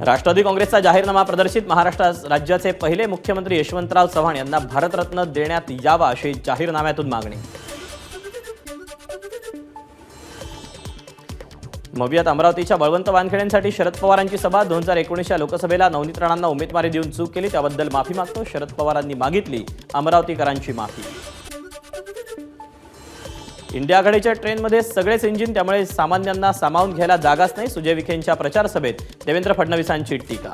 राष्ट्रवादी काँग्रेसचा जाहीरनामा प्रदर्शित महाराष्ट्र राज्याचे पहिले मुख्यमंत्री यशवंतराव चव्हाण यांना भारतरत्न देण्यात यावा अशी जाहीरनाम्यातून मागणी. मवियात अमरावतीच्या बळवंत वानखेड्यांसाठी शरद पवारांची सभा. दोन हजार एकोणीसच्या लोकसभेला नवनीत राणांना उमेदवारी देऊन चूक केली. त्याबद्दल माफी मागतो. शरद पवारांनी मागितली अमरावतीकरांची माफी. इंडिया आघाडीच्या ट्रेनमध्ये सगळेच इंजिन त्यामुळे सामान्यांना सामावून घ्यायला जागाच नाही. सुजय विखेंच्या प्रचार सभेत देवेंद्र फडणवीसांची टीका.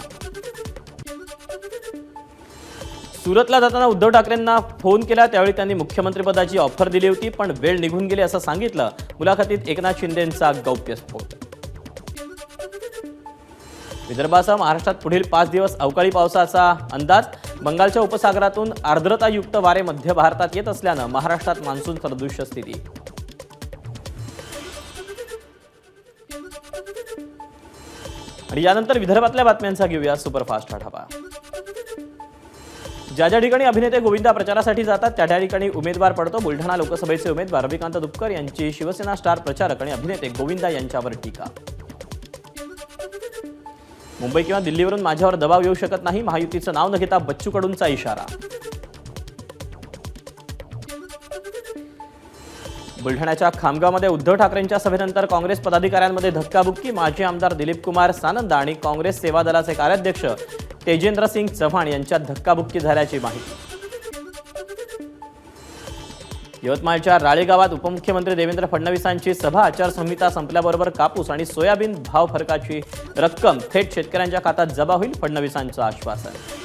सुरतला जाताना उद्धव ठाकरेंना फोन केला त्यावेळी त्यांनी मुख्यमंत्रीपदाची ऑफर दिली होती पण वेळ निघून गेली असं सांगितलं. मुलाखतीत एकनाथ शिंदेंचा गौप्यस्फोट विदर्भासह महाराष्ट्रात पुढील पाच दिवस अवकाळी पावसाचा अंदाज. बंगालच्या उपसागरातून आर्द्रतायुक्त वारे मध्य भारतात येत असल्यानं महाराष्ट्रात मान्सून सदृश्य स्थिती आणि यानंतर विदर्भातल्या बातम्यांचा घेऊया सुपरफास्ट आढावा ज्या ज्या ठिकाणी अभिनेते गोविंदा प्रचारासाठी जातात त्या त्या ठिकाणी उमेदवार पडतो. बुलढाणा लोकसभेचे उमेदवार रविकांत दुपकर यांची शिवसेना स्टार प्रचारक आणि अभिनेते गोविंदा यांच्यावर टीका. मुंबई किंवा दिल्लीवरून माझ्यावर दबाव येऊ शकत नाही महायुतीचं नाव न घेता बच्चू कडूंचा इशारा. बुलढाण्याच्या खामगावमध्ये उद्धव ठाकरेंच्या सभेनंतर काँग्रेस पदाधिकाऱ्यांमध्ये धक्काबुक्की. माजी आमदार दिलीप कुमार सानंद आणि काँग्रेस सेवा दलाचे कार्याध्यक्ष तेजेंद्र सिंग चव्हाण यांच्यात धक्काबुक्की झाल्याची माहिती. यवतमाळच्या राळेगावात उपमुख्यमंत्री देवेंद्र फडणवीसांची सभा आचारसंहिता संपल्याबरोबर कापूस आणि सोयाबीन भाव फरकाची रक्कम थेट शेतकऱ्यांच्या खात्यात जमा होईल फडणवीसांचं आश्वासन.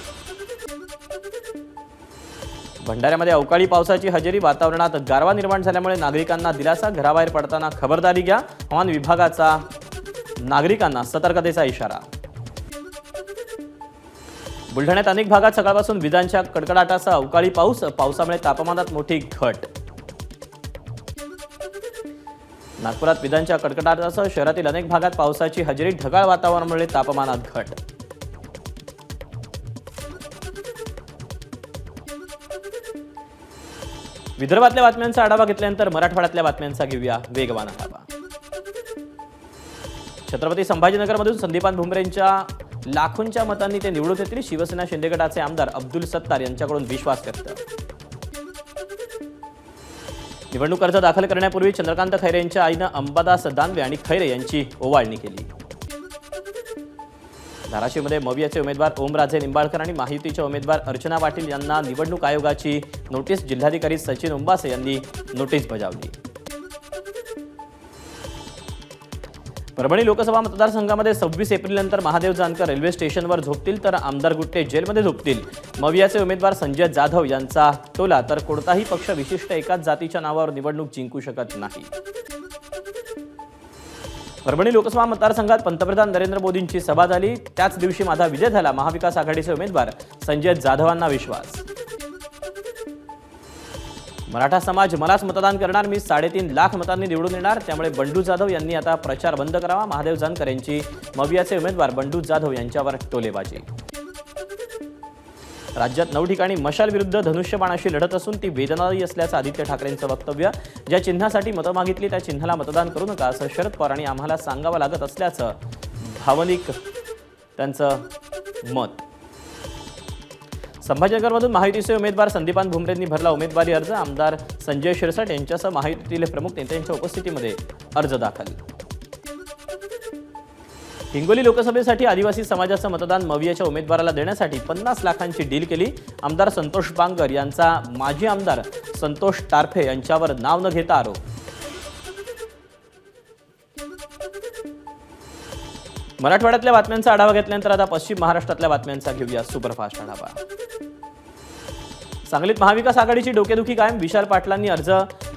भंडाऱ्यामध्ये अवकाळी पावसाची हजेरी वातावरणात गारवा निर्माण झाल्यामुळे नागरिकांना दिलासा घराबाहेर पडताना खबरदारी घ्या. हवामान विभागाचा नागरिकांना सतर्कतेचा इशारा. बुलढाण्यात अनेक भागात सकाळपासून विजांच्या कडकडाटासह अवकाळी पाऊस पावसामुळे तापमानात मोठी घट. नागपुरात विजांच्या कडकडाटासह शहरातील अनेक भागात पावसाची हजेरी ढगाळ वातावरणामुळे तापमानात घट. विदर्भातल्या बातम्यांचा आढावा घेतल्यानंतर मराठवाड्यातल्या बातम्यांचा घेऊया वेगवान आढावा. छत्रपती संभाजीनगरमधून संदीपान भुमरेंच्या लाखोंच्या मतांनी ते निवडून येतील. शिवसेना शिंदे गटाचे आमदार अब्दुल सत्तार यांच्याकडून विश्वास व्यक्त. निवडणूक अर्ज दाखल करण्यापूर्वी चंद्रकांत खैरे यांच्या आईनं अंबादास दानवे आणि खैरे यांची ओवाळणी केली. धाराशिवमध्ये मवियाचे उमेदवार ओमराजे निंबाळकर आणि महायुतीच्या उमेदवार अर्चना पाटील यांना निवडणूक आयोगाची नोटीस जिल्हाधिकारी सचिन उंबासे यांनी नोटीस बजावली. परभणी लोकसभा मतदारसंघामध्ये सव्वीस एप्रिलनंतर महादेव जानकर रेल्वे स्टेशनवर झोपतील तर आमदार गुट्टे जेलमध्ये झोपतील. मवियाचे उमेदवार संजय जाधव यांचा टोला तर कोणताही पक्ष विशिष्ट एकाच जातीच्या नावावर निवडणूक जिंकू शकत नाही. परभणी लोकसभा मतदारसंघात पंतप्रधान नरेंद्र मोदींची सभा झाली. त्याच दिवशी माझा विजय झाला. महाविकास आघाडीचे उमेदवार संजय जाधवांना विश्वास. मराठा समाज मलाच मतदान करणार. मी साडेतीन लाख मतांनी निवडून येणार. त्यामुळे बंडू जाधव यांनी आता प्रचार बंद करावा. महादेव जानकर यांची मवियाचे उमेदवार बंडू जाधव यांच्यावर टोलेबाजी. राज्यात नऊ ठिकाणी मशाल विरुद्ध धनुष्यबाणाशी लढत असून ती वेदनादायी असल्याचं आदित्य ठाकरेंचं वक्तव्य. ज्या चिन्हासाठी मतं मागितली त्या चिन्हाला मतदान करू नका असं शरद पवार आणि आम्हाला सांगावं लागत असल्याचं भावनिक त्यांचं मत. संभाजीनगरमधून महायुतीचे उमेदवार संदीपान भुमरेंनी भरला उमेदवारी अर्ज. आमदार संजय शिरसाट यांच्यासह महायुतीतील प्रमुख नेत्यांच्या उपस्थितीमध्ये अर्ज दाखल. हिंगोली लोकसभेसाठी आदिवासी समाजाचं मतदान मवियाच्या उमेदवाराला देण्यासाठी पन्नास लाखांची डील केली. आमदार संतोष बांगर यांचा माजी आमदार संतोष टारफे यांच्यावर नाव न घेता आरोप. मराठवाड्यातल्या बातम्यांचा आढावा घेतल्यानंतर आता पश्चिम महाराष्ट्रातल्या बातम्यांचा घेऊया सुपरफास्ट आढावा. सांगलीत महाविकास आघाडीची डोकेदुखी कायम विशाल पाटलांनी अर्ज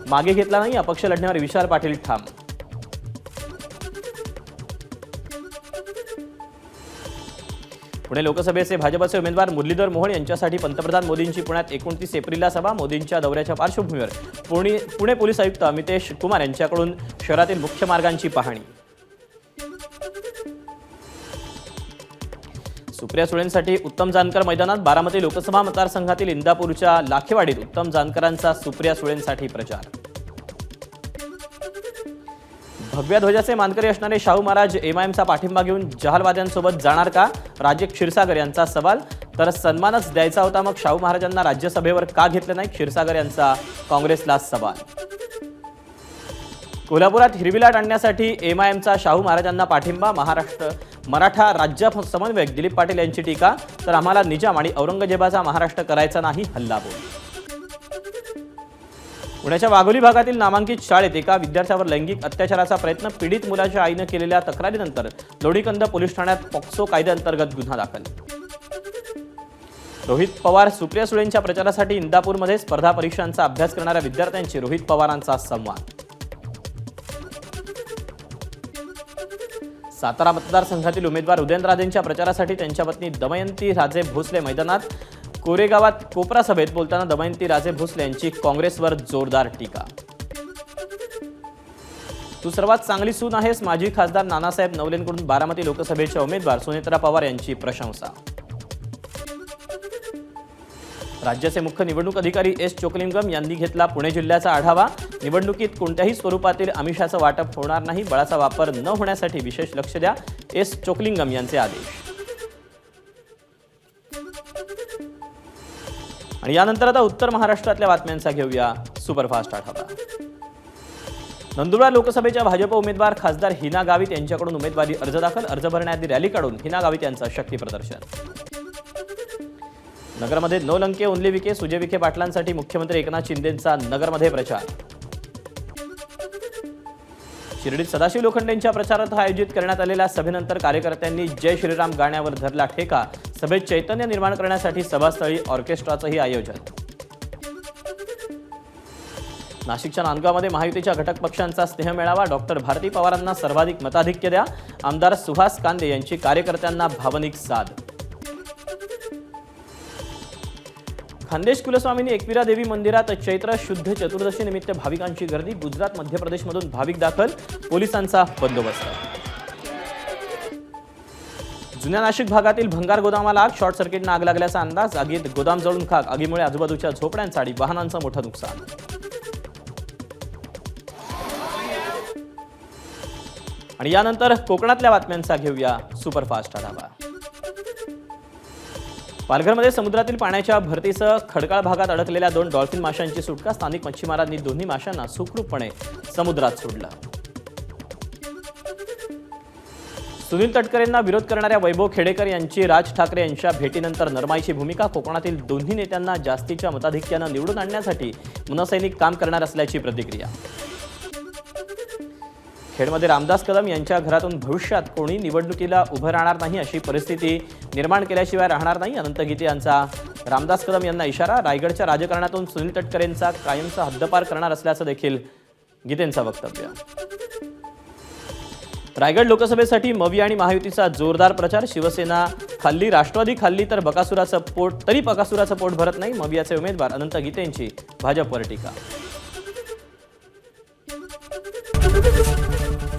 मागे घेतला नाही अपक्ष लढण्यावर विशाल पाटील ठाम पुणे लोकसभेचे भाजपचे उमेदवार मुरलीधर मोहन यांच्यासाठी पंतप्रधान मोदींची पुण्यात एकोणतीस एप्रिलला सभा मोदींच्या दौऱ्याच्या पार्श्वभूमीवर. पुणे पुणे पोलीस आयुक्त अमितेश कुमार यांच्याकडून शहरातील मुख्य मार्गांची पाहणी. सुप्रिया सुळेंसाठी उत्तम जानकर मैदानात बारामती लोकसभा मतदारसंघातील इंदापूरच्या लाखेवाडीत उत्तम जानकरांचा सुप्रिया सुळेंसाठी प्रचार. भगव्या ध्वजाचे मानकरी असणारे शाहू महाराज एमआयएमचा पाठिंबा घेऊन जहालवाद्यांसोबत जाणार का? राजे क्षीरसागर यांचा सवाल. तर सन्मानच द्यायचा होता मग शाहू महाराजांना राज्यसभेवर का घेतलं नाही? क्षीरसागर यांचा काँग्रेसला सवाल. कोल्हापुरात हिरविलाट आणण्यासाठी एम आय एमचा शाहू महाराजांना पाठिंबा महाराष्ट्र मराठा राज्य समन्वयक दिलीप पाटील यांची टीका. तर आम्हाला निजाम आणि औरंगजेबाचा महाराष्ट्र करायचा नाही हल्लाबोल. पुण्याच्या वाघोली भागातील नामांकित शाळेत एका विद्यार्थ्यावर लैंगिक अत्याचाराचा प्रयत्न पीडित मुलाच्या आईनं केलेल्या तक्रारीनंतर लोणीकंद पोलीस ठाण्यात पॉक्सो कायद्याअंतर्गत गुन्हा दाखल. रोहित पवार सुप्रिया सुळेंच्या प्रचारासाठी इंदापूरमध्ये स्पर्धा परीक्षांचा अभ्यास करणाऱ्या विद्यार्थ्यांशी रोहित पवारांचा संवाद. सातारा मतदारसंघातील उमेदवार उदयनराजेंच्या प्रचारासाठी त्यांच्या पत्नी दमयंती राजे भोसले मैदानात कोरेगावात कोपरा सभेत बोलताना दमयंती राजे भोसले यांची काँग्रेसवर जोरदार टीका. तू सर्वात चांगली सून आहेस माजी खासदार नानासाहेब नवलेंकडून बारामती लोकसभेच्या उमेदवार सुनेत्रा पवार यांची प्रशंसा. राज्याचे मुख्य निवडणूक अधिकारी एस चोकलिंगम यांनी घेतला पुणे जिल्ह्याचा आढावा. निवडणुकीत कोणत्याही स्वरूपातील आमिषाचं वाटप होणार नाही बळाचा वापर न होण्यासाठी विशेष लक्ष द्या एस चोकलिंगम यांचे आदेश. आणि यानंतर आता उत्तर महाराष्ट्रातल्या बातम्यांचा घेऊया सुपरफास्ट आठवडा नंदुरबार लोकसभेच्या भाजप उमेदवार खासदार हिना गावित यांच्याकडून उमेदवारी अर्ज दाखल अर्ज भरण्याआधी रॅली काढून हिना गावित यांचं शक्ती प्रदर्शन. नगरमध्ये नो लंके ओनली विखे सुजय विखे पाटलांसाठी मुख्यमंत्री एकनाथ शिंदेंचा नगरमध्ये प्रचार. शिर्डीत सदाशिव लोखंडेंच्या प्रचारार्थ आयोजित करण्यात आलेल्या सभेनंतर कार्यकर्त्यांनी जय श्रीराम गाण्यावर धरला ठेका. सभेत चैतन्य निर्माण करण्यासाठी सभास्थळी ऑर्केस्ट्राचंही आयोजन. नाशिकच्या नांदगावमध्ये महायुतीच्या घटक पक्षांचा स्नेह मेळावा डॉक्टर भारती पवारांना सर्वाधिक मताधिक्य द्या. आमदार सुहास कांदे यांची कार्यकर्त्यांना भावनिक साथ खानदेश कुलस्वामिनी एकविरा देवी मंदिरात चैत्र शुद्ध चतुर्दशी निमित्त भाविकांची गर्दी गुजरात मध्य प्रदेशमधून भाविक दाखल पोलिसांचा बंदोबस्त. जुन्या नाशिक भागातील भंगार गोदामाला आग शॉर्ट सर्किटनं आग लागल्याचा अंदाज आगीत गोदाम जळून खाक आगीमुळे आजूबाजूच्या झोपड्यांचा आणि वाहनांचं मोठं नुकसान. आणि यानंतर कोकणातल्या बातम्यांचा घेऊया सुपरफास्ट आढावा. पालघरमध्ये समुद्रातील पाण्याच्या भरतीसह खडकाळ भागात अडकलेल्या दोन डॉल्फिन माशांची सुटका. स्थानिक मच्छीमारांनी दोन्ही माशांना सुखरूपपणे समुद्रात सोडलं. सुनील तटकरेंना विरोध करणाऱ्या वैभव खेडेकर यांची राज ठाकरे यांच्या भेटीनंतर नरमाईची भूमिका. कोकणातील दोन्ही नेत्यांना जास्तीच्या मताधिक्यानं निवडून आणण्यासाठी मनसैनिक काम करणार असल्याची प्रतिक्रिया. खेडमध्ये रामदास कदम यांच्या घरातून भविष्यात कोणी निवडणुकीला उभं राहणार नाही अशी परिस्थिती निर्माण केल्याशिवाय राहणार नाही. अनंत गीते यांचा रामदास कदम यांना इशारा. रायगडच्या राजकारणातून सुनील तटकरेंचा कायमचा हद्दपार करणार असल्याचं देखील गीतेंचं वक्तव्य. रायगड लोकसभेसाठी मवी आणि महायुतीचा जोरदार प्रचार. शिवसेना खाल्ली राष्ट्रवादी खाल्ली तर बकासुराचं पोट तरी बकासुराचं पोट भरत नाही. मवियाचे उमेदवार अनंत गीतेंची भाजपवर टीका.